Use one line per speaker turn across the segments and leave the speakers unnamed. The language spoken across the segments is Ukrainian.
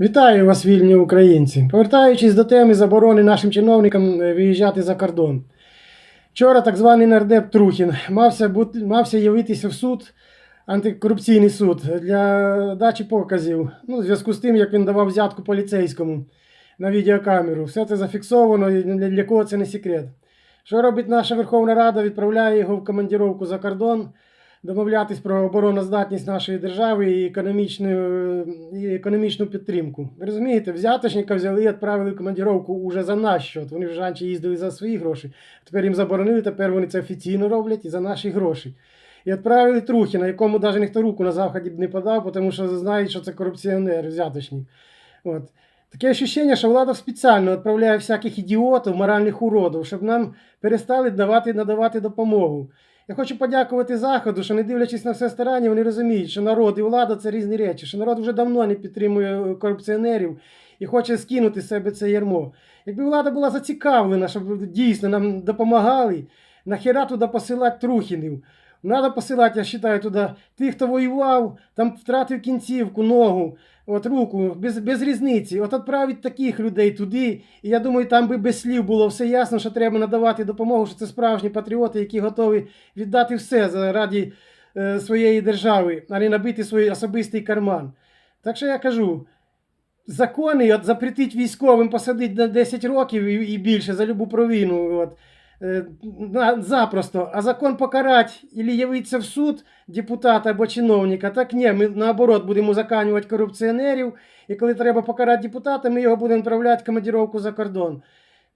Вітаю вас, вільні українці. Повертаючись до теми заборони нашим чиновникам е, виїжджати за кордон. Вчора так званий нардеп Трухін мався, бути, мався явитися в суд, антикорупційний суд, для дачі показів. Ну, в зв'язку з тим, як він давав взятку поліцейському на відеокамеру. Все це зафіксовано, і для, кого це не секрет. Що робить наша Верховна Рада? Відправляє його в командіровку за кордон, домовлятись про обороноздатність нашої держави і економічну, і економічну підтримку. Ви розумієте, взяточника взяли і відправили командіровку уже за наш счет. Вони вже раніше їздили за свої гроші. Тепер їм заборонили, тепер вони це офіційно роблять і за наші гроші. І відправили Трухіна, якому навіть ніхто руку на заході б не подав, тому що знають, що це корупціонер, взяточник. От. Таке ощущення, що влада спеціально відправляє всяких ідіотів, моральних уродів, щоб нам перестали давати, надавати допомогу. Я хочу подякувати Заходу, що не дивлячись на все старання, вони розуміють, що народ і влада це різні речі, що народ вже давно не підтримує корупціонерів і хоче скинути з себе це ярмо. Якби влада була зацікавлена, щоб дійсно нам допомагали, нахера туди посилати трухінів. Надо посилати, я вважаю, туди тих, хто воював, там втратив кінцівку, ногу, от руку, без, без різниці. От відправить таких людей туди. І я думаю, там би без слів було все ясно, що треба надавати допомогу, що це справжні патріоти, які готові віддати все заради е, своєї держави, а не набити свій особистий карман. Так що я кажу. Закони от, запретить військовим посадити на 10 років і більше за любу провину. От. Е, на- запросто. А закон покарати или явитися в суд депутата або чиновника, так ні, ми наоборот будемо заканювати корупціонерів, і коли треба покарати депутата, ми його будемо відправляти в командировку за кордон.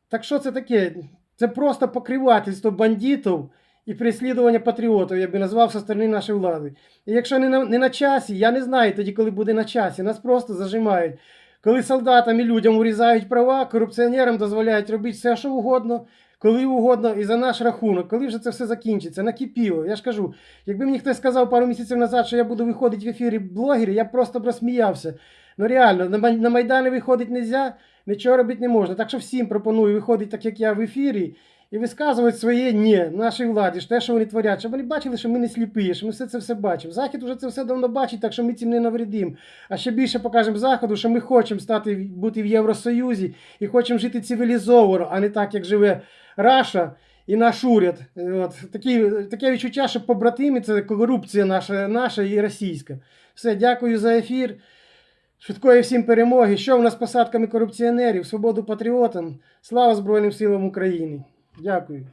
Так що це таке? Це просто покривательство бандитів і переслідування патріотів, я би назвав зі сторони нашої влади. І якщо не на, не на часі, я не знаю тоді, коли буде на часі, нас просто зажимають. Коли солдатам і людям урізають права, корупціонерам дозволяють робити все, що угодно, коли угодно, і за наш рахунок, коли вже це все закінчиться, накипіло. Я ж кажу, якби мені хтось сказав пару місяців назад, що я буду виходити в ефірі блогерів, я б просто б розсміявся. Ну реально, на Майдані виходити не можна, нічого робити не можна. Так що всім пропоную виходити так, як я в ефірі, і висказувати своє ні нашій владі, те, що вони творять, щоб вони бачили, що ми не сліпі, що ми все це все бачимо. Захід уже це все давно бачить, так що ми цим не навредимо. А ще більше покажемо Заходу, що ми хочемо стати бути в Євросоюзі і хочемо жити цивілізовано, а не так, як живе Раша і наш уряд. От, такі, таке відчуття, що побратими це корупція наша, наша і російська. Все, дякую за ефір. Швидкої всім перемоги. Що в нас посадками корупціонерів? Свободу патріотам. Слава Збройним силам України. Дякую.